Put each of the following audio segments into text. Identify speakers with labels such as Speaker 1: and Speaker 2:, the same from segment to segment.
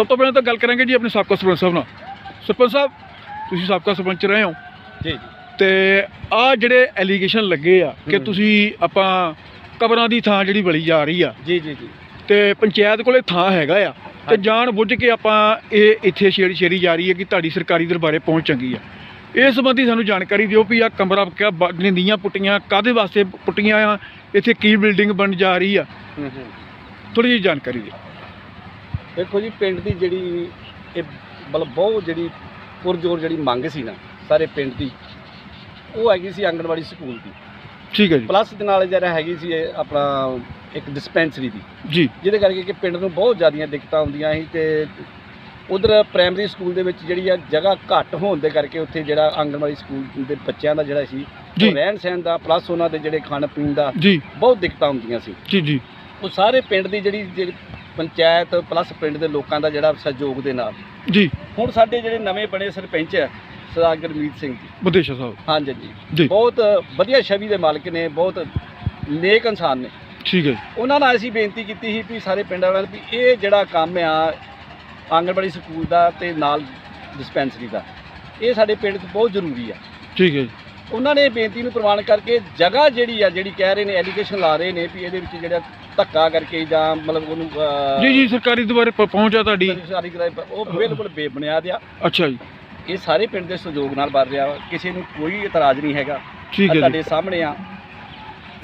Speaker 1: ਸਭ ਤੋਂ ਪਹਿਲਾਂ ਤਾਂ ਗੱਲ ਕਰਾਂਗੇ ਜੀ ਆਪਣੇ ਸਾਬਕਾ ਸਰਪੰਚ ਸਾਹਿਬ ਨਾਲ। ਸਰਪੰਚ ਸਾਹਿਬ ਤੁਸੀਂ ਸਾਬਕਾ ਸਰਪੰਚ ਰਹੇ ਹੋ।
Speaker 2: ਜੀ।
Speaker 1: ਤੇ ਆ ਜਿਹੜੇ ਐਲੀਗੇਸ਼ਨ ਲੱਗੇ ਆ ਕਿ। ਤੁਸੀਂ ਆਪਾਂ ਕਬਰਾਂ ਦੀ ਥਾਂ ਜਿਹੜੀ ਬਲੀ ਜਾ ਰਹੀ ਆ।
Speaker 2: ਜੀ ਜੀ ਜੀ।
Speaker 1: ਤੇ ਪੰਚਾਇਤ ਕੋਲੇ ਥਾਂ ਹੈਗਾ ਆ। ਤੇ। ਜਾਣ ਬੁੱਝ ਕੇ ਆਪਾਂ ਇਹ ਇੱਥੇ ਛੇੜੀ ਛੇੜੀ ਜਾ ਰਹੀ ਹੈ ਕਿ ਤੁਹਾਡੀ ਸਰਕਾਰੀ ਦਰਬਾਰੇ ਪਹੁੰਚ ਚੰਗੀ ਆ। ਇਸ ਸੰਬੰਧੀ ਸਾਨੂੰ ਜਾਣਕਾਰੀ ਦਿਓ ਵੀ ਆ ਕਮਰਾ ਕਿਆ ਨੀਂਦੀਆਂ ਪੁੱਟੀਆਂ ਕਾਦੇ ਵਾਸਤੇ ਪੁੱਟੀਆਂ ਆ? ਇੱਥੇ ਕੀ ਬਿਲਡਿੰਗ ਬਣ ਜਾ ਰਹੀ ਆ? ਥੋੜੀ ਜਿਹੀ ਜਾਣਕਾਰੀ ਦਿਓ।
Speaker 2: ਦੇਖੋ ਜੀ ਪਿੰਡ ਦੀ ਜਿਹੜੀ ਇਹ ਮਤਲਬ ਬਹੁਤ ਜਿਹੜੀ ਪੁਰਜੋਰ ਜਿਹੜੀ ਮੰਗ ਸੀ ਨਾ ਸਾਰੇ ਪਿੰਡ ਦੀ ਉਹ ਹੈਗੀ ਸੀ ਆਂਗਣਵਾੜੀ ਸਕੂਲ ਦੀ।
Speaker 1: ਠੀਕ ਹੈ ਜੀ।
Speaker 2: ਪਲੱਸ ਦੇ ਨਾਲ ਜਿਹੜਾ ਹੈਗੀ ਸੀ ਇਹ ਆਪਣਾ ਇੱਕ ਡਿਸਪੈਂਸਰੀ ਦੀ।
Speaker 1: ਜੀ।
Speaker 2: ਜਿਹਦੇ ਕਰਕੇ ਕਿ ਪਿੰਡ ਨੂੰ ਬਹੁਤ ਜ਼ਿਆਦੀਆਂ ਦਿੱਕਤਾਂ ਆਉਂਦੀਆਂ ਸੀ ਤੇ ਉਧਰ ਪ੍ਰਾਇਮਰੀ ਸਕੂਲ ਦੇ ਵਿੱਚ ਜਿਹੜੀ ਆ ਜਗ੍ਹਾ ਘੱਟ ਹੋਣ ਦੇ ਕਰਕੇ ਉੱਥੇ ਜਿਹੜਾ ਆਂਗਣਵਾੜੀ ਸਕੂਲ ਦੇ ਬੱਚਿਆਂ ਦਾ ਜਿਹੜਾ ਸੀ। ਉਹ ਰਹਿਣ ਸਹਿਣ ਦਾ ਪਲੱਸ ਉਹਨਾਂ ਦੇ ਜਿਹੜੇ ਖਾਣ ਪੀਣ ਦਾ ਬਹੁਤ ਦਿੱਕਤਾਂ ਹੁੰਦੀਆਂ ਸੀ।
Speaker 1: ਜੀ ਜੀ।
Speaker 2: ਉਹ ਸਾਰੇ ਪਿੰਡ ਦੀ ਜਿਹੜੀ ਜਿਹੜੀ ਪੰਚਾਇਤ ਪਲੱਸ ਪਿੰਡ ਦੇ ਲੋਕਾਂ ਦਾ ਜਿਹੜਾ ਸਹਿਯੋਗ ਦੇ ਨਾਲ।
Speaker 1: ਜੀ।
Speaker 2: ਹੁਣ ਸਾਡੇ ਜਿਹੜੇ ਨਵੇਂ ਬਣੇ ਸਰਪੰਚ ਹੈ ਸਰਦਾਰ ਗੁਰਮੀਤ ਸਿੰਘ ਜੀ।
Speaker 1: ਬਦੇਸ਼ਾ ਸਾਹਿਬ।
Speaker 2: ਹਾਂਜੀ ਜੀ। ਬਹੁਤ ਵਧੀਆ ਛਵੀ ਦੇ ਮਾਲਕ ਨੇ ਬਹੁਤ ਨੇਕ ਇਨਸਾਨ ਨੇ।
Speaker 1: ਠੀਕ ਹੈ
Speaker 2: ਉਹਨਾਂ ਨਾਲ ਅਸੀਂ ਬੇਨਤੀ ਕੀਤੀ ਸੀ ਵੀ ਸਾਰੇ ਪਿੰਡਾਂ ਵਾਲਿਆਂ ਨੂੰ ਵੀ ਇਹ ਜਿਹੜਾ ਕੰਮ ਆ ਆਂਗਣਵਾੜੀ ਸਕੂਲ ਦਾ ਤੇ ਨਾਲ ਡਿਸਪੈਂਸਰੀ ਦਾ ਇਹ ਸਾਡੇ ਪਿੰਡ 'ਚ ਬਹੁਤ ਜ਼ਰੂਰੀ ਆ।
Speaker 1: ਠੀਕ ਹੈ ਜੀ।
Speaker 2: ਉਹਨਾਂ ਨੇ ਬੇਨਤੀ ਨੂੰ ਪ੍ਰਵਾਨ ਕਰਕੇ ਜਗ੍ਹਾ ਜਿਹੜੀ ਆ ਜਿਹੜੀ ਕਹਿ ਰਹੇ ਨੇ ਐਲੀਗੇਸ਼ਨ ਲਾ ਰਹੇ ਨੇ ਵੀ ਇਹਦੇ ਵਿੱਚ ਜਿਹੜਾ ਧੱਕਾ ਕਰਕੇ ਜਾਂ ਮਤਲਬ ਉਹਨੂੰ ਅਹ,
Speaker 1: ਜੀ ਜੀ ਸਰਕਾਰੀ ਪ- ਪਹੁੰਚ ਆ ਤੁਹਾਡੀ
Speaker 2: ਸਾਰੀ ਕਿਰਾਏ ਪਰ- ਉਹ ਬਿਲਕੁਲ ਬੇਬੁਨਿਆਦ ਆ।
Speaker 1: ਅੱਛਾ ਜੀ।
Speaker 2: ਇਹ ਸਾਰੇ ਪਿੰਡ ਦੇ ਸਹਿਯੋਗ ਨਾਲ ਬਣ ਰਿਹਾ ਵਾ। ਕਿਸੇ ਨੂੰ ਕੋਈ ਇਤਰਾਜ਼ ਨਹੀਂ ਹੈਗਾ।
Speaker 1: ਠੀਕ
Speaker 2: ਆਹ
Speaker 1: ਹੈ ਜੀ।
Speaker 2: ਤੁਹਾਡੇ ਸਾਹਮਣੇ ਆ।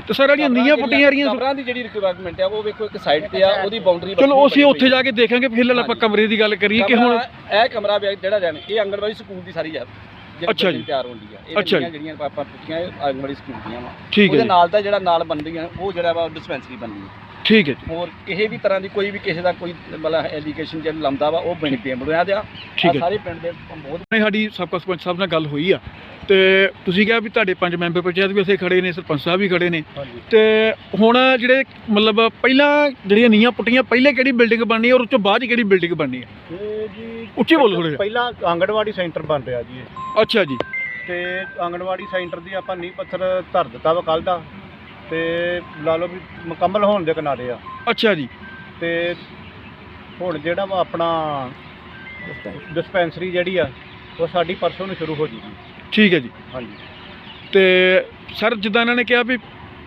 Speaker 1: ਤੇ ਸਰ ਜਿਹੜੀਆਂ ਨੀਆਂ ਪੁੱਟੀਆਂ ਰਹੀਆਂ
Speaker 2: ਕਮਰਾਂ ਦੀ ਜਿਹੜੀ ਰਿਕੁਆਇਰਮੈਂਟ ਆ ਉਹ ਵੇਖੋ ਇੱਕ ਸਾਈਡ ਤੇ ਆ ਉਹਦੀ ਬਾਉਂਡਰੀ
Speaker 1: ਚਲੋ ਅਸੀਂ ਉੱਥੇ ਜਾ ਕੇ ਦੇਖਾਂਗੇ। ਫਿਲਹਾਲ ਆਪਾਂ ਕਮਰੇ ਦੀ ਗੱਲ ਕਰੀਏ ਕਿ ਹੁਣ
Speaker 2: ਇਹ ਕਮਰਾ ਵੀ ਜਿਹੜਾ ਰਹਿਣ ਇਹ ਆਂਗਣਵਾੜੀ ਸਕੂਲ ਦੀ ਸਾਰੀ ਜਿਹੜੀ
Speaker 1: ਅੱਛਾ ਜੀ।
Speaker 2: ਤਿਆਰ ਹੁੰਦੀ ਆ ਇਹ
Speaker 1: ਅੱਛਾ
Speaker 2: ਜਿਹੜੀਆਂ
Speaker 1: ਜੀ।
Speaker 2: ਜਿਹੜੀਆਂ ਆਪਾਂ ਪੁੱਛੀਆਂ ਇਹ ਆਂਗਣਵਾੜੀ ਸਕੂਲ ਦੀਆਂ ਵਾ।
Speaker 1: ਠੀਕ ਹੈ
Speaker 2: ਉਹਦੇ
Speaker 1: ਜੀ।
Speaker 2: ਨਾਲ ਦਾ ਜਿਹੜਾ ਨਾਲ ਬਣਦੀਆਂ ਉਹ ਜਿਹੜਾ ਵਾ ਡਿਸਪੈਂਸਰੀ ਬਣਨੀ ਹੈ
Speaker 1: ਠੀਕ ਹੈ ਜੀ।
Speaker 2: ਹੋਰ ਕਿਸੇ ਵੀ ਤਰ੍ਹਾਂ ਦੀ ਕੋਈ ਵੀ ਕਿਸੇ ਦਾ ਕੋਈ ਮਤਲਬ ਐਜੂਕੇਸ਼ਨ ਜਿਹੜਾ ਲੰਦਾ ਵਾ ਉਹ ਬਣੀ ਪਈ ਬੁਨਿਆਦ ਆ।
Speaker 1: ਠੀਕ ਹੈ
Speaker 2: ਆਹ ਸਾਰੇ ਪਿੰਡ ਦੇ ਬਹੁਤ
Speaker 1: ਨੇ ਸਾਡੀ ਸਾਬਕਾ ਸਰਪੰਚ ਸਾਹਿਬ ਨਾਲ ਗੱਲ ਹੋਈ ਆ। ਤੇ ਤੁਸੀਂ ਕਿਹਾ ਵੀ ਤੁਹਾਡੇ ਪੰਜ ਮੈਂਬਰ ਪੰਚਾਇਤ ਵੀ ਉੱਥੇ ਖੜੇ ਨੇ ਸਰਪੰਚ ਸਾਹਿਬ ਵੀ ਖੜੇ ਨੇ।
Speaker 2: ਹਾਂਜੀ।
Speaker 1: ਤੇ ਹੁਣ ਜਿਹੜੇ ਮਤਲਬ ਪਹਿਲਾਂ ਜਿਹੜੀਆਂ ਨੀਆਂ ਪੁੱਟੀਆਂ ਪਹਿਲੇ ਕਿਹੜੀ ਬਿਲਡਿੰਗ ਬਣਨੀ ਹੈ ਔਰ ਉਸ ਤੋਂ ਬਾਅਦ 'ਚ ਕਿਹੜੀ ਬਿਲਡਿੰਗ ਬਣਨੀ ਹੈ?
Speaker 3: ਇਹ ਜੀ
Speaker 1: ਉੱਚੀ ਬੋਲੋ ਥੋੜ੍ਹਾ ਜਿਹਾ।
Speaker 3: ਪਹਿਲਾਂ ਆਂਗਣਵਾੜੀ ਸੈਂਟਰ ਬਣ ਰਿਹਾ ਜੀ ਇਹ।
Speaker 1: ਅੱਛਾ ਜੀ।
Speaker 3: ਤੇ ਆਂਗਣਵਾੜੀ ਸੈਂਟਰ ਦੀ ਆਪਾਂ ਨੀਂਹ ਪੱਥਰ ਧਰ ਦਿੱਤਾ ਵਾ ਕੱਲ ਦਾ। ਤੇ ਲਾ ਲਓ ਵੀ ਮੁਕੰਮਲ ਹੋਣ ਦੇ ਕਿਨਾਰੇ ਆ।
Speaker 1: ਅੱਛਾ ਜੀ।
Speaker 3: ਤੇ ਹੁਣ ਜਿਹੜਾ ਵਾ ਆਪਣਾ ਡਿਸਪੈਂਸਰੀ ਜਿਹੜੀ ਆ ਉਹ ਸਾਡੀ ਪਰਸੋਂ ਨੂੰ ਸ਼ੁਰੂ ਹੋ ਜੂਗੀ।
Speaker 1: ਠੀਕ ਹੈ ਜੀ।
Speaker 3: ਹਾਂਜੀ।
Speaker 1: ਤੇ ਸਰ ਜਿੱਦਾਂ ਇਹਨਾਂ ਨੇ ਕਿਹਾ ਵੀ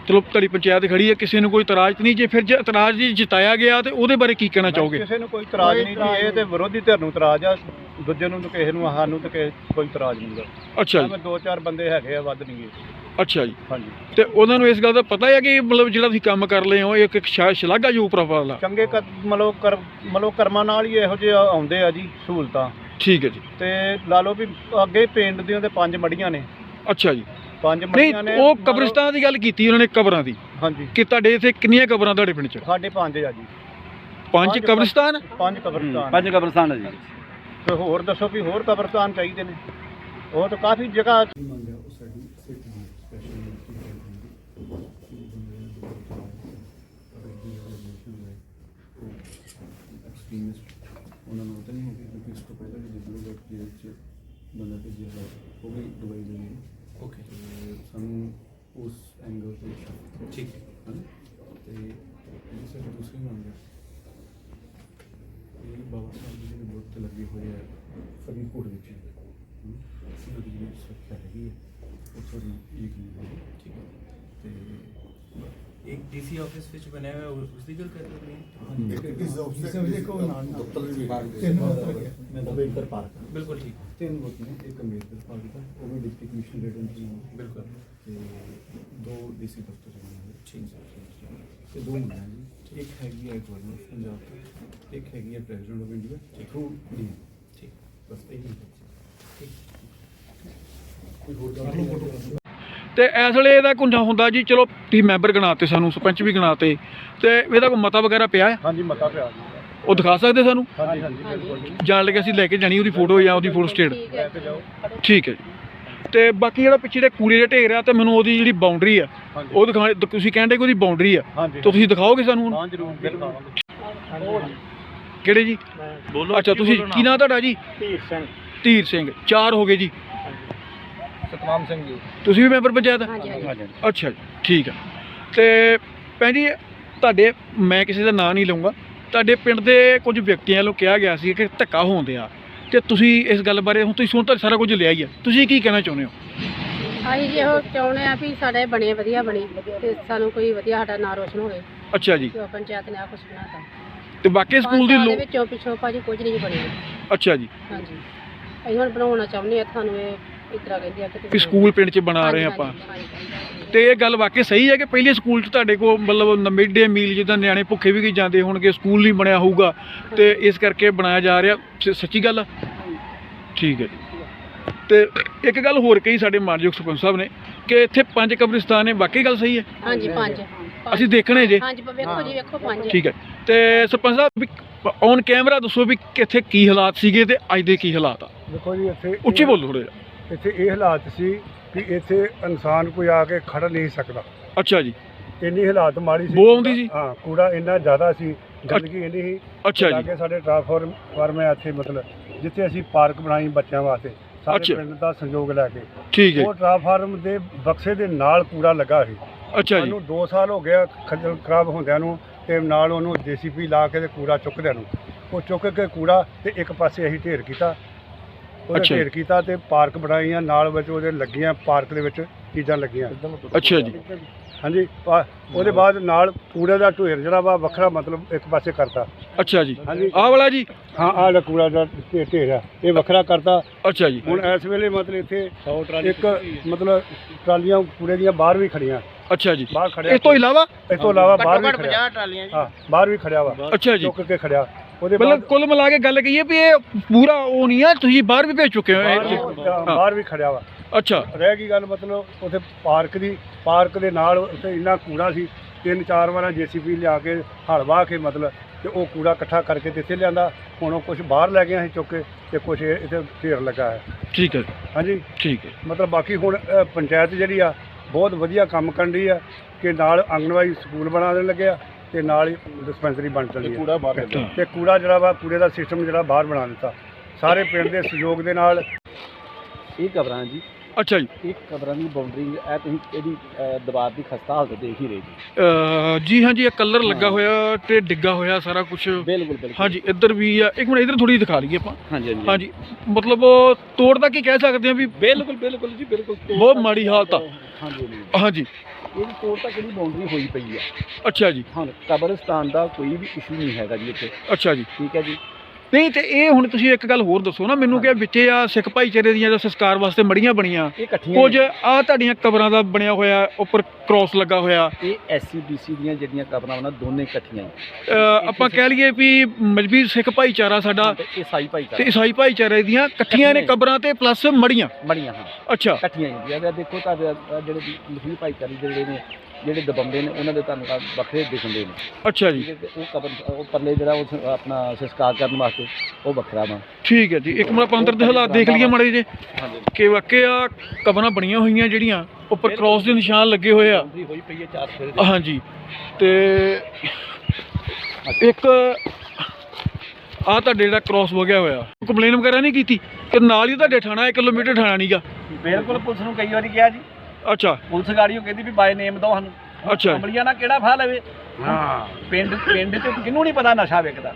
Speaker 1: ਚਲੋ ਤੁਹਾਡੀ ਪੰਚਾਇਤ ਖੜੀ ਹੈ ਕਿਸੇ ਨੂੰ ਕੋਈ ਇਤਰਾਜ਼ ਤਾਂ ਨਹੀਂ ਜੇ ਫਿਰ ਜੇ ਇਤਰਾਜ਼ ਜੀ ਜਿਤਾਇਆ ਗਿਆ ਤੇ ਉਹਦੇ ਬਾਰੇ ਕੀ ਕਹਿਣਾ ਚਾਹੋਗੇ?
Speaker 3: ਕਿਸੇ ਨੂੰ ਕੋਈ ਇਤਰਾਜ਼ ਨਹੀਂ ਜੀ ਇਹ ਤੇ ਵਿਰੋਧੀ ਧਿਰ ਨੂੰ ਇਤਰਾਜ਼ ਆ ਦੂਜੇ ਨੂੰ ਤਾਂ ਕਿਸੇ ਨੂੰ ਸਾਨੂੰ ਤਾਂ ਕਿਸੇ ਕੋਈ ਇਤਰਾਜ਼ ਨਹੀਂ ਗਾ।
Speaker 1: ਅੱਛਾ ਜੀ।
Speaker 3: ਦੋ ਚਾਰ ਬੰਦੇ ਹੈਗੇ ਆ ਵੱਧ ਨਹੀਂ
Speaker 1: ਅੱਛਾ ਜੀ।
Speaker 3: ਹਾਂਜੀ।
Speaker 1: ਤੇ ਉਹਨਾਂ ਨੂੰ ਇਸ ਗੱਲ ਦਾ ਪਤਾ ਹੈ ਕਿ ਮਤਲਬ ਜਿਹੜਾ ਤੁਸੀਂ ਕੰਮ ਕਰ ਰਹੇ ਹੋ ਇਹ ਇੱਕ ਸ਼ਾ- ਸ਼ਲਾਘਾਯੋਗ ਪ੍ਰਭਾਵ ਆ।
Speaker 3: ਚੰਗੇ ਮਤਲਬ ਕਰ ਮਤਲਬ ਕਰਮਾਂ ਨਾਲ ਹੀ ਇਹੋ ਜਿਹੇ ਆਉਂਦੇ ਆ ਜੀ ਸਹੂਲਤਾਂ।
Speaker 1: ਠੀਕ ਹੈ ਜੀ।
Speaker 3: ਤੇ ਲਾ ਲਓ ਵੀ ਅੱਗੇ ਪਿੰਡ ਦੀਆਂ ਤੇ ਪੰਜ ਮੜੀਆਂ ਨੇ।
Speaker 1: ਅੱਛਾ ਜੀ।
Speaker 3: ਪੰਜ
Speaker 1: ਨਹੀਂ
Speaker 3: ਮੜੀਆਂ ਨੇ
Speaker 1: ਉਹ
Speaker 3: ਲਓ-
Speaker 1: ਕਬਰਿਸਤਾਨ ਦੀ ਗੱਲ ਕੀਤੀ ਉਹਨਾਂ ਨੇ ਕਬਰਾਂ ਦੀ।
Speaker 3: ਹਾਂਜੀ।
Speaker 1: ਕਿ ਤੁਹਾਡੇ ਇੱਥੇ ਕਿੰਨੀਆਂ ਕਬਰਾਂ ਤੁਹਾਡੇ ਪਿੰਡ 'ਚ?
Speaker 3: ਸਾਡੇ ਪੰਜ ਆ ਜੀ।
Speaker 1: ਪੰਜ
Speaker 3: ਪੰਜ
Speaker 1: ਕਬਰਿਸਤਾਨ?
Speaker 3: ਪੰਜ ਕਬਰਸਤਾਨ।
Speaker 2: ਪੰਜ ਕਬਰਸਤਾਨ ਹੈ ਜੀ।
Speaker 3: ਤੇ ਹੋਰ ਦੱਸੋ ਵੀ ਹੋਰ ਕਬਰਸਤਾਨ ਚਾਹੀਦੇ ਨੇ। ਉਹ ਤਾਂ ਕਾਫੀ ਜਗ੍ਹਾ
Speaker 4: ਉਹਨਾਂ ਨੂੰ ਪਤਾ ਨਹੀਂ ਹੋ ਕਿਉਂਕਿ ਇਸ ਤੋਂ ਪਹਿਲਾਂ ਵੀ ਜਦੋਂ ਲੋਕ ਜੇਲ੍ਹ 'ਚ ਬੰਦਾ ਭੇਜਿਆ ਹੋਇਆ ਉਹ ਵੀ ਦਵਾਈ ਦੇ ਲਈ। ਓਕੇ ਸਾਨੂੰ ਉਸ ਐਂਗਲ ਤੋਂ ਠੀਕ ਹੈ। ਤੇ ਇਹ ਸਾਡੀ ਦੂਸਰੀ ਮੰਗ ਹੈ। ਇਹ ਬਾਬਾ ਸਾਹਿਬ ਜੀ ਦੇ ਬੁੱਤ ਲੱਗੇ ਹੋਏ ਆ ਫਰੀਦਕੋਟ ਵਿੱਚ। ਹਮ, ਉਹਨਾਂ ਦੀ ਜਿਹੜੀ ਸੁਰੱਖਿਆ ਹੈਗੀ ਹੈ ਉਹ ਥੋੜੀ ਯਕੀਨ ਹੈ। ਠੀਕ ਹੈ। ਤੇ
Speaker 5: एक डीसी ऑफ़िस फिच बनाया
Speaker 4: हुआ है उसकी जल कर बिल्कुल ठीक। तीन बुक में एक
Speaker 5: अंबेडकर पार्क
Speaker 4: का वो भी डिप्टी कमिश्नर रेट बिल्कुल। दो डीसी दफ्तर ठीक। दो मिला एक
Speaker 5: हैगी
Speaker 4: है गवर्नमेंट पंजाब की एक हैगी है president of India through the ठीक। बस एक ठीक। कोई ਤੋਂ ਕੋਈ
Speaker 1: ਇਸ ਵੇਲੇ ਇਹਦਾ ਕੁੰਡਾ ਹੁੰਦਾ ਜੀ ਚਲੋ ਤੁਸੀਂ ਮੈਂਬਰ ਗਣਾਤੇ ਸਾਨੂੰ ਸਰਪੰਚ ਵੀ ਗਣਾਤੇ। ਤੇ ਇਹਦਾ ਕੋਈ ਮਤਾ ਵਗੈਰਾ ਪਿਆ ਹੈ?
Speaker 3: ਹਾਂਜੀ ਮਤਾ ਪਿਆ ਜੀ।
Speaker 1: ਉਹ ਦਿਖਾ ਸਕਦੇ ਸਾਨੂੰ?
Speaker 3: ਹਾਂਜੀ ਹਾਂਜੀ ਬਿਲਕੁਲ ਜੀ।
Speaker 1: ਜਾਣ ਲੱਗੇ ਅਸੀਂ ਲੈ ਕੇ ਜਾਣੀ ਉਹਦੀ ਫੋਟੋ ਜਾਂ ਉਹਦੀ ਫੋਟੋ ਸਟੇਟ
Speaker 3: ਲੈ ਕੇ ਜਾਓ
Speaker 1: ਠੀਕ ਹੈ ਜੀ। ਤੇ ਬਾਕੀ ਜਿਹੜਾ ਪਿੱਛੇ ਦੇ ਕੂੜੇ ਦੇ ਢੇਰ ਆ ਤੇ ਮੈਨੂੰ ਉਹਦੀ ਜਿਹੜੀ ਬਾਉਂਡਰੀ ਆ
Speaker 3: ਹਾਂਜੀ।
Speaker 1: ਉਹ ਦਿਖਾ ਤੁਸੀਂ ਕਹਿੰਦੇ ਕਿ ਉਹਦੀ ਬਾਉਂਡਰੀ ਆ?
Speaker 3: ਹਾਂਜੀ।
Speaker 1: ਤਾਂ ਤੁਸੀਂ ਦਿਖਾਓਗੇ ਸਾਨੂੰ ਹੁਣ?
Speaker 3: ਹਾਂ ਜ਼ਰੂਰ ਬਿਲਕੁਲ
Speaker 1: ਕਿਹੜੇ ਜੀ?
Speaker 5: ਬੋਲੋ
Speaker 1: ਅੱਛਾ ਤੁਸੀਂ ਕੀ ਨਾਂ ਤੁਹਾਡਾ ਜੀ?
Speaker 3: ਧੀਰ ਸਿੰਘ।
Speaker 1: ਧੀਰ ਸਿੰਘ। ਚਾਰ ਹੋ ਗਏ ਜੀ।
Speaker 2: ਸਤਨਾਮ ਸਿੰਘ ਜੀ।
Speaker 1: ਤੁਸੀਂ ਵੀ ਮੈਂਬਰ ਪੰਚਾਇਤ?
Speaker 3: ਹਾਂਜੀ
Speaker 1: ਅੱਛਾ ਜੀ ਠੀਕ ਹੈ ਤੇ ਭੈਣ ਜੀ ਤੁਹਾਡੇ ਮੈਂ ਕਿਸੇ ਦਾ ਨਾਂ ਨਹੀਂ ਲਵਾਂਗਾ ਤੁਹਾਡੇ ਪਿੰਡ ਦੇ ਕੁਝ ਵਿਅਕਤੀਆਂ ਵੱਲੋਂ ਕਿਹਾ ਗਿਆ ਸੀ ਕਿ ਧੱਕਾ ਹੋਣ ਆ ਤੇ ਤੁਸੀਂ ਇਸ ਗੱਲ ਬਾਰੇ ਹੁਣ ਤੁਸੀਂ ਸੁਣ ਤਾਂ ਸਾਰਾ ਕੁਝ ਲਿਆ ਹੀ ਆ। ਤੁਸੀਂ ਕੀ ਕਹਿਣਾ ਚਾਹੁੰਦੇ ਹੋ?
Speaker 6: ਅਸੀਂ ਜੇ ਉਹ ਚਾਹੁੰਦੇ ਆ ਵੀ ਸਾਡੇ ਬਣੇ ਵਧੀਆ ਬਣੇ। ਤੇ ਸਾਨੂੰ ਕੋਈ ਵਧੀਆ ਸਾਡਾ ਨਾਂ ਰੋਸ਼ਨ ਹੋਵੇ।
Speaker 1: ਅੱਛਾ ਜੀ।
Speaker 6: ਜੋ ਪੰਚਾਇਤ ਨੇ ਆ ਕੁਛ ਬਣਾਤਾ।
Speaker 1: ਤੇ ਬਾਕੀ ਸਕੂਲ ਦੀ ਲੋ
Speaker 6: ਵਿੱਚੋਂ ਪਿੱਛੋਂ ਭਾਜੀ ਕੁਝ ਨਹੀਂ ਬਣਿਆ।
Speaker 1: ਅੱਛਾ ਜੀ।
Speaker 6: ਹਾਂਜੀ। ਅਸੀਂ ਹੁਣ ਬਣਾਉਣਾ ਚਾਹੁੰਦੇ ਆ ਤੁਹਾਨੂੰ ਇਹ ਇਸ ਤਰ੍ਹਾਂ ਕਹਿੰਦੇ ਆ ਕਿ
Speaker 1: ਵੀ
Speaker 6: ਤੁਸੀਂ-
Speaker 1: ਸਕੂਲ ਪਿੰਡ 'ਚ ਬਣਾ ਰਹੇ
Speaker 6: ਹਾਂਜੀ,
Speaker 1: ਆਪਾਂ।
Speaker 6: ਹਾਂਜੀ, ਹਾਂਜੀ।
Speaker 1: ਤੇ ਇਹ ਗੱਲ ਵਾਕਈ ਸਹੀ ਹੈ ਕਿ ਪਹਿਲੇ ਸਕੂਲ 'ਚ ਤੁਹਾਡੇ ਕੋਲ ਮਤਲਬ ਮਿਡ ਡੇ ਮੀਲ ਜਿੱਦਾਂ ਨਿਆਣੇ ਭੁੱਖੇ ਵੀ ਕੀ ਜਾਂਦੇ ਹੋਣਗੇ ਸਕੂਲ ਨਹੀਂ ਬਣਿਆ ਹੋਊਗਾ। ਤੇ ਇਸ ਕਰਕੇ ਬਣਾਇਆ ਜਾ ਰਿਹਾ। ਸ- ਸੱਚੀ ਗੱਲ ਆ? ਠੀਕ ਹੈ ਜੀ। ਤੇ ਇੱਕ ਗੱਲ ਹੋਰ ਕਹੀ ਸਾਡੇ ਮਾਨਯੋਗ ਸਰਪੰਚ ਸਾਹਿਬ ਨੇ ਕਿ ਇੱਥੇ ਪੰਜ ਕਬਰਿਸਤਾਨ ਨੇ। ਵਾਕਈ ਗੱਲ ਸਹੀ ਹੈ?
Speaker 6: ਹਾਂਜੀ ਪੰਜ।
Speaker 1: ਅਸੀਂ ਦੇਖਣੇ ਜੇ।
Speaker 6: ਹਾਂਜੀ ਪ- ਵੇਖੋ ਜੀ ਵੇਖੋ ਪੰਜ।
Speaker 1: ਠੀਕ ਹੈ। ਤੇ ਸਰਪੰਚ ਸਾਹਿਬ ਵੀ ਔਨ ਕੈਮਰਾ ਦੱਸੋ ਵੀ ਕਿੱਥੇ ਕੀ ਹਾਲਾਤ ਸੀਗੇ ਤੇ ਅੱਜ ਦੇ ਕੀ ਹਾਲਾਤ ਆ?
Speaker 7: ਦੇਖੋ ਜੀ ਇੱਥੇ
Speaker 1: ਉੱਚੀ ਬੋਲੋ ਥੋੜਾ ਜਿਹਾ।
Speaker 7: ਇੱਥੇ ਇਹ ਹਾਲਾਤ ਸੀ ਕਿ ਇੱਥੇ ਇਨਸਾਨ ਕੋਈ ਆ ਕੇ ਖੜ ਨਹੀਂ ਸਕਦਾ।
Speaker 1: ਅੱਛਾ ਜੀ।
Speaker 7: ਇੰਨੀ ਹਾਲਾਤ ਮਾੜੀ ਸੀ।
Speaker 1: ਬੋ ਆਉਂਦੀ ਸੀ?
Speaker 7: ਹਾਂ ਕੂੜਾ ਇੰਨਾ ਜ਼ਿਆਦਾ ਸੀ ਗੰਦਗੀ ਇੰਨੀ ਸੀ
Speaker 1: ਅੱਛਾ ਜੀ।
Speaker 7: ਲਾਗੇ ਸਾਡੇ ਟ੍ਰਾਂਸਫਾਰਮ ਫਾਰਮ ਹੈ ਇੱਥੇ ਮਤਲਬ ਜਿੱਥੇ ਅਸੀਂ ਪਾਰਕ ਬਣਾਈ ਬੱਚਿਆਂ ਵਾਸਤੇ ਸਾਰੇ। ਪਿੰਡ ਦਾ ਸਹਿਯੋਗ ਲੈ ਕੇ।
Speaker 1: ਠੀਕ ਹੈ
Speaker 7: ਉਹ ਟ੍ਰਾਂਸਫਾਰਮ ਦੇ ਬਕਸੇ ਦੇ ਨਾਲ ਕੂੜਾ ਲੱਗਾ ਸੀ।
Speaker 1: ਅੱਛਾ ਜੀ।
Speaker 7: ਸਾਨੂੰ 2 ਸਾਲ ਹੋ ਗਿਆ ਖੱਜਲ ਖਰਾਬ ਹੁੰਦਿਆਂ ਨੂੰ ਤੇ ਨਾਲ ਉਹਨੂੰ ਜੀਸੀਪੀ ਲਾ ਕੇ ਤੇ ਕੂੜਾ ਚੁੱਕਦਿਆਂ ਨੂੰ। ਉਹ ਚੁੱਕ ਕੇ ਕੂੜਾ ਤੇ ਇੱਕ ਪਾਸੇ ਅਸੀਂ ਢੇਰ ਕੀਤਾ। ਉਹਦੇ
Speaker 1: ਅੱਛਾ।
Speaker 7: ਢੇਰ ਕੀਤਾ ਤੇ ਪਾਰਕ ਬਣਾਈਆਂ ਨਾਲ ਵਿੱਚ ਉਹਦੇ ਲੱਗੀਆਂ ਪਾਰਕ ਦੇ ਵਿੱਚ ਚੀਜ਼ਾਂ ਲੱਗੀਆਂ।
Speaker 1: ਅੱਛਾ ਜੀ।
Speaker 7: ਹਾਂਜੀ ਪਾ- ਉਹਦੇ ਬਾਅਦ ਨਾਲ ਕੂੜੇ ਦਾ ਢੇਰ ਜਿਹੜਾ ਵਾ ਵੱਖਰਾ ਮਤਲਬ ਇੱਕ ਪਾਸੇ ਕਰਤਾ।
Speaker 1: ਅੱਛਾ ਜੀ।
Speaker 7: ਹਾਂਜੀ।
Speaker 1: ਆਹ ਵਾਲਾ ਜੀ?
Speaker 7: ਹਾਂ ਆਹ ਜਿਹੜਾ ਕੂੜਾ ਦਾ ਢੇ- ਢੇਰ ਆ। ਇਹ ਵੱਖਰਾ ਕਰਤਾ।
Speaker 1: ਅੱਛਾ ਜੀ।
Speaker 7: ਹੁਣ ਇਸ ਵੇਲੇ ਮਤਲਬ ਇੱਥੇ ਇੱਕ ਮਤਲਬ ਟਰਾਲੀਆਂ ਕੂੜੇ ਦੀਆਂ ਬਾਹਰ ਵੀ ਖੜੀਆਂ।
Speaker 1: ਅੱਛਾ ਜੀ।
Speaker 7: ਬਾਹਰ ਖੜਿਆ।
Speaker 1: ਇਸ ਤੋਂ ਇਲਾਵਾ?
Speaker 7: ਇਸ ਤੋਂ ਇਲਾਵਾ ਬਾਹਰ ਵੀ ਖੜਿਆ। ਹਾਂ ਬਾਹਰ ਵੀ ਖੜਿਆ ਵਾ।
Speaker 1: ਅੱਛਾ ਜੀ।
Speaker 7: ਚੁੱਕ ਕੇ ਖੜਿਆ। ਉਹਦੇ
Speaker 1: ਮਤਲਬ ਕੁੱਲ ਮਿਲਾ ਕੇ ਗੱਲ ਕਹੀਏ ਵੀ ਇਹ ਪੂਰਾ ਉਹ ਨਹੀਂ ਆ ਤੁਸੀਂ ਬਾਹਰ ਵੀ ਭੇਜ ਚੁੱਕੇ ਹੋ
Speaker 7: ਬਾਹਰ
Speaker 1: ਇਹ-
Speaker 7: ਵੀ- ਹਾਂ, ਬਾਹਰ ਵੀ ਖੜਿਆ ਵਾ।
Speaker 1: ਅੱਛਾ।
Speaker 7: ਰਹਿ ਗਈ ਗੱਲ ਮਤਲਬ ਉੱਥੇ ਪਾਰਕ ਦੀ ਪਾਰਕ ਦੇ ਨਾਲ ਉੱਥੇ ਇੰਨਾ ਕੂੜਾ ਸੀ ਤਿੰਨ ਚਾਰ ਵਾਰਾਂ ਜੀਸੀਬੀ ਲਿਆ ਕੇ ਹਲ ਵਾਹ ਕੇ ਮਤਲਬ ਤੇ ਉਹ ਕੂੜਾ ਇਕੱਠਾ ਕਰਕੇ ਤੇ ਇੱਥੇ ਲਿਆਂਦਾ। ਹੁਣ ਉਹ ਕੁਝ ਬਾਹਰ ਲੈ ਗਏ ਅਸੀਂ ਚੁੱਕ ਕੇ ਤੇ ਕੁਝ ਇੱਥੇ ਢੇਰ ਲੱਗਾ ਹੈ।
Speaker 1: ਠੀਕ ਹੈ।
Speaker 7: ਹਾਂਜੀ?
Speaker 1: ਠੀਕ ਹੈ।
Speaker 7: ਮਤਲਬ ਬਾਕੀ ਹੁਣ ਅ, ਪੰਚਾਇਤ ਜਿਹੜੀ ਆ ਬਹੁਤ ਵਧੀਆ ਕੰਮ ਕਰਨ ਰਹੀ ਆ ਕਿ ਨਾਲ ਆਂਗਣਵਾੜੀ ਸਕੂਲ ਬਣਾ ਦੇਣ ਲੱਗੇ ਆ। ਤੇ ਨਾਲ ਹੀ ਡਿਸਪੈਂਸਰੀ ਬਣ ਚੱਲੀ
Speaker 1: ਅੱਛਾ।
Speaker 7: ਤੇ ਕੂੜਾ ਜਿਹੜਾ ਵਾ ਕੂੜੇ ਦਾ ਸਿਸਟਮ ਜਿਹੜਾ ਬਾਹਰ ਬਣਾ ਦਿੱਤਾ। ਸਾਰੇ ਪਿੰਡ ਦੇ ਸਹਿਯੋਗ ਦੇ ਨਾਲ।
Speaker 2: ਇਹ ਕਬਰਾਂ ਜੀ
Speaker 1: ਅੱਛਾ ਜੀ।
Speaker 2: ਇਹ ਕਬਰਾਂ ਦੀ ਬਾਉਂਡਰੀ ਇਹ ਤੁਸੀਂ ਇਹਦੀ ਅਹ, ਦੀਵਾਰ ਦੀ ਖਸਤਾ ਹਾਲਤ ਦੇਖ ਹੀ ਰਹੇ ਜੀ।
Speaker 1: ਅਹ ਜੀ ਹਾਂਜੀ ਇਹ ਕਲਰ ਲੱਗਾ ਹੋਇਆ ਤੇ ਡਿੱਗਾ ਹੋਇਆ ਸਾਰਾ ਕੁਝ
Speaker 2: ਬਿਲਕੁਲ ਬਿਲਕੁਲ।
Speaker 1: ਹਾਂਜੀ ਇੱਧਰ ਵੀ ਆ। ਇੱਕ ਮਿੰਟ ਇੱਧਰ ਥੋੜੀ ਦਿਖਾ ਲਈਏ ਆਪਾਂ।
Speaker 2: ਹਾਂਜੀ ਹਾਂਜੀ।
Speaker 1: ਹਾਂਜੀ ਮਤਲਬ ਤੋੜ ਦਾ ਕੀ ਕਹਿ ਸਕਦੇ ਆ ਵੀ
Speaker 2: ਬਿਲਕੁਲ ਬਿਲਕੁਲ ਜੀ ਬਿਲਕੁਲ।
Speaker 1: ਬਹੁਤ ਮਾੜੀ ਹਾਲਤ ਆ।
Speaker 2: ਹਾਂਜੀ ਹਾਂਜੀ।
Speaker 1: ਹਾਂਜੀ
Speaker 2: ਇਹਦੀ ਤੋੜ ਤਾਂ ਕਿਹੜੀ ਬਾਉਂਡਰੀ ਹੋਈ ਪਈ ਆ
Speaker 1: ਅੱਛਾ ਜੀ।
Speaker 2: ਹੁਣ ਕਬਰਸਤਾਨ ਦਾ ਕੋਈ ਵੀ ਇਸ਼ੂ ਨਹੀਂ ਹੈਗਾ ਜੀ ਇੱਥੇ।
Speaker 1: ਅੱਛਾ ਜੀ।
Speaker 2: ਠੀਕ ਹੈ ਜੀ।
Speaker 1: ਨਹੀਂ ਤੇ ਇਹ ਹੁਣ ਤੁਸੀਂ ਇੱਕ ਗੱਲ ਹੋਰ ਦੱਸੋ ਨਾ ਮੈਨੂੰ ਕਿ ਵਿੱਚੇ ਆ ਸਿੱਖ ਭਾਈਚਾਰੇ ਦੀਆਂ ਜੋ ਸੰਸਕਾਰ ਵਾਸਤੇ ਮੜੀਆਂ ਬਣੀਆਂ ਕੁਝ ਆ ਤੁਹਾਡੀਆਂ ਕਬਰਾਂ ਦਾ ਬਣਿਆ ਹੋਇਆ ਉੱਪਰ ਕ੍ਰਾਸ ਲੱਗਾ ਹੋਇਆ।
Speaker 2: ਇਹ ਐਸਸੀਬੀਸੀ ਦੀਆਂ ਜਿਹੜੀਆਂ ਕਬਰਾਂ ਉਹਨਾਂ ਦੋਨੇ ਇਕੱਠੀਆਂ
Speaker 1: ਆਪਾਂ ਕਹਿ ਲਈਏ ਵੀ ਮਜਬੀ ਸਿੱਖ ਭਾਈਚਾਰਾ ਸਾਡਾ
Speaker 2: ਤੇ ਈਸਾਈ
Speaker 1: ਤੇ
Speaker 2: ਭਾਈਚਾਰਾ।
Speaker 1: ਈਸਾਈ ਭਾਈਚਾਰੇ ਦੀਆਂ ਇਕੱਠੀਆਂ ਨੇ ਕਬਰਾਂ ਤੇ ਪਲੱਸ ਮੜੀਆਂ।
Speaker 2: ਬੜੀਆਂ ਹਾਂ।
Speaker 1: ਅੱਛਾ।
Speaker 2: ਇਕੱਠੀਆਂ ਹੀ ਹੁੰਦੀਆਂ ਇਹ ਦੇਖੋ ਆਹ ਜਿਹੜੇ ਮੁਸਲਿਮ ਭਾਈਚਾਰੇ ਜਿਹੜੇ ਨੇ ਜਿਹੜੇ ਦਬੰਦੇ ਨੇ ਉਹਨਾਂ ਦੇ ਤੁਹਾਨੂੰ ਵੱਖਰੇ ਦਿਖਦੇ ਨੇ।
Speaker 1: ਅੱਛਾ ਜੀ।
Speaker 2: ਠੀਕ ਹੈ ਤੇ ਉਹ ਕਬਰ ਉਹ ਪਰਲੇ ਜਿਹੜਾ ਉਸ ਆਪਣਾ ਸੰਸਕਾਰ ਕਰਨ ਵਾਸਤੇ ਉਹ ਵੱਖਰਾ ਵਾ।
Speaker 1: ਠੀਕ ਹੈ ਜੀ। ਇੱਕ ਮਿੰਟ ਆਪਾਂ ਅੰਦਰ ਦੇ ਹਾਲਾਤ ਦੇਖ ਲਈਏ ਮਾੜੇ ਜੇ
Speaker 2: ਹਾਂਜੀ।
Speaker 1: ਕਿ ਵਾਕਿਆ ਕਬਰਾਂ ਬਣੀਆਂ ਹੋਈਆਂ ਜਿਹੜੀਆਂ ਉੱਪਰ ਕ੍ਰਾਸ ਦੇ ਨਿਸ਼ਾਨ ਲੱਗੇ ਹੋਏ ਆ।
Speaker 2: ਬਾਉਂਡਰੀ ਹੋਈ ਪਈ ਹੈ ਚਾਰ ਫੇਰੇ ਦੀ।
Speaker 1: ਹਾਂਜੀ। ਤੇ ਇੱਕ ਆ ਤੁਹਾਡੇ ਜਿਹੜਾ ਕ੍ਰਾਸ ਹੋ ਗਿਆ ਹੋਇਆ। ਕੰਪਲੇਨ ਵਗੈਰਾ ਨਹੀਂ ਕੀਤੀ? ਤੇ ਨਾਲ ਹੀ ਤੁਹਾਡੇ ਥਾਣਾ 1 ਕਿਲੋਮੀਟਰ ਥਾਣਾ ਨਹੀਂਗਾ
Speaker 2: ਬਿਲਕੁਲ ਪੁਲਿਸ ਨੂੰ ਕਈ ਵਾਰੀ ਕਿਹਾ ਜੀ।
Speaker 1: ਅੱਛਾ।
Speaker 2: ਪੁਲਿਸ ਗਾੜੀਓ ਕਹਿੰਦੀ ਵੀ ਬਾਏ ਨੇਮ ਦੋ ਸਾਨੂੰ।
Speaker 1: ਅੱਛਾ।
Speaker 2: ਅਮਲੀਆਂ ਨਾਲ ਕਿਹੜਾ ਫਾ ਲਵੇ?
Speaker 7: ਹਾਂ।
Speaker 2: ਪਿੰਡ ਪਿੰਡ ਚ ਕਿਹਨੂੰ ਨਹੀਂ ਪਤਾ ਨਸ਼ਾ ਵਿਕਦਾ?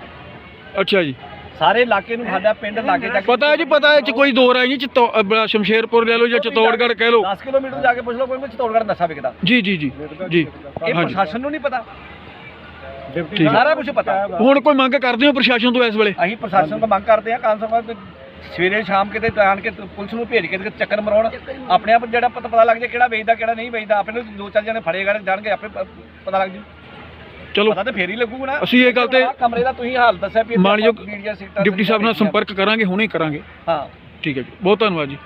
Speaker 1: ਅੱਛਾ ਜੀ।
Speaker 2: ਸਾਰੇ ਇਲਾਕੇ ਨੂੰ ਸਾਡਾ ਪਿੰਡ ਲਾਗੇ ਜਾ ਕੇ
Speaker 1: ਪਤਾ ਹੈ ਜੀ ਪਤਾ ਹੈ ਚ ਕੋਈ ਦੋ ਰਾਈ ਨਹੀਂ ਚਤੋ ਆਪਣਾ ਸ਼ਮਸ਼ੇਰਪੁਰ ਲੈ ਲਓ ਜਾਂ ਚਤੌੜਗੜ੍ਹ ਕਹਿ ਲਓ।
Speaker 2: 10 ਕਿਲੋਮੀਟਰ ਜਾ ਕੇ ਪੁੱਛ ਲਓ ਕੋਈ ਚਤੌੜਗੜ੍ਹ ਨਸ਼ਾ ਵਿਕਦਾ।
Speaker 1: ਜੀ ਜੀ ਜੀ ਜੀ।
Speaker 2: ਇਹ
Speaker 1: ਹਾਂਜੀ।
Speaker 2: ਪ੍ਰਸ਼ਾਸਨ ਨੂੰ ਨਹੀਂ ਪਤਾ।
Speaker 1: ਠੀਕ ਹੈ।
Speaker 2: ਸਾਰਾ ਕੁਝ ਪਤਾ।
Speaker 1: ਹੁਣ ਕੋਈ ਮੰਗ ਕਰਦੇ ਹੋ ਪ੍ਰਸ਼ਾਸਨ ਤੋਂ ਇਸ ਵੇਲੇ?
Speaker 2: ਅਸੀਂ ਪ੍ਰਸ਼ਾਸਨ ਤੋਂ ਮੰਗ ਕਰਦੇ ਹਾਂ ਸਾਹਿਬ ਸਵੇਰੇ ਸ਼ਾਮ ਕਿਤੇ ਜਾਣ ਕੇ ਪੁਲਿਸ ਨੂੰ ਭੇਜ ਕੇ ਤੇ ਚੱਕਰ ਮਰਾਉਣ ਆਪਣੇ ਆਪ ਜਿਹੜਾ ਪਤਾ ਪਤਾ ਲੱਗ ਜਾਏ ਕਿਹੜਾ ਵੇਚਦਾ ਕਿਹੜਾ ਨਹੀਂ ਵੇਚਦਾ ਆਪਣੇ ਨੂੰ ਦੋ ਚਾਰ ਜਣੇ ਫੜੇ ਗਏ ਜਾਣਗੇ ਆਪੇ ਪ- ਪਤਾ ਲੱਗ ਜੂ।
Speaker 1: ਚਲੋ।
Speaker 2: ਪਤਾ ਤਾਂ ਫੇਰ ਹੀ ਲੱਗੂਗਾ ਨਾ।
Speaker 1: ਅਸੀਂ ਇਹ ਗੱਲ ਤੇ
Speaker 2: ਆਹ ਕਮਰੇ ਦਾ ਤੁਸੀਂ ਹਾਲ ਦੱਸਿਆ ਵੀ ਇੱਥੇ ਆਪਾਂ
Speaker 1: ਡਿਪਟੀ ਸਾਹਿਬ ਨਾਲ। ਸੰਪਰਕ ਕਰਾਂਗੇ ਹੁਣੇ ਕਰਾਂਗੇ।
Speaker 2: ਹਾਂ।
Speaker 1: ਠੀਕ ਹੈ ਜੀ। ਬਹੁਤ ਧੰਨਵਾਦ ਜੀ।